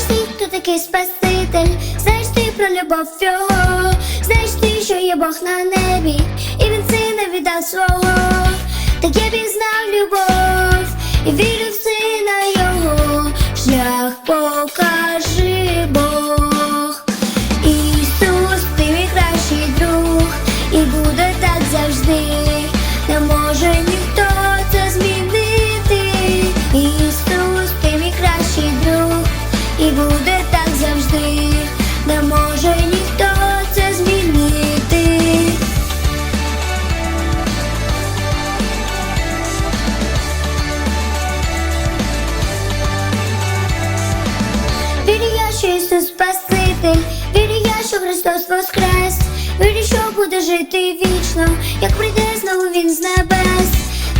хто такий спаситель, знаєш ти про любов його, знаєш ти, що є Бог на небі, і він сина віддав свого, так я пізнав любов. І вірю в сина його, шлях покажи Бог. Ісус, ти мій кращий друг, і буде так завжди, не може ніхто і буде так завжди, не може ніхто це змінити. Вірю я, що Ісус Спаситель, вірю я, що Христос воскрес, вірю, що буде жити вічно, як прийде знову Він з небес,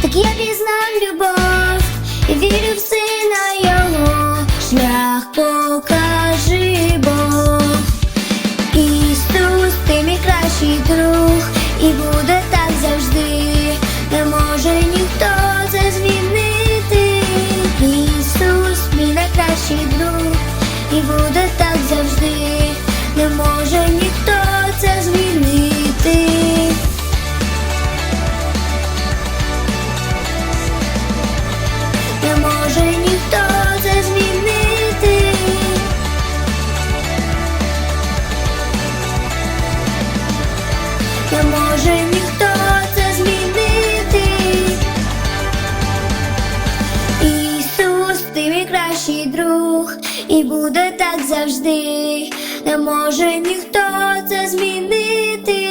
так я пізнав любов. І вірю в покажи Бог. Ісус, ти мій кращий друг, і буде Не може ніхто це змінити. Ісус, ти кращий друг, і буде так завжди. Не може ніхто це змінити.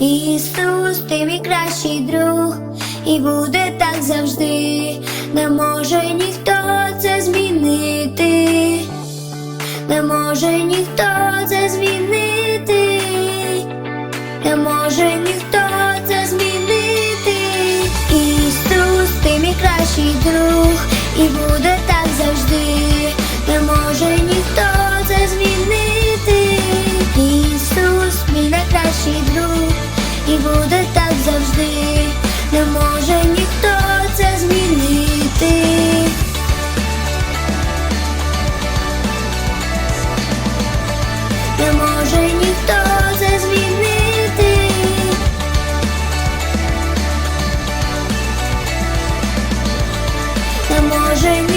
Ісус, ти мій кращий друг, і буде так завжди. Не може ніхто це змінити. Не може ніхто це змінити. Може ніхто це змінити. Ісус, ти мій кращий друг, і буде Ніхто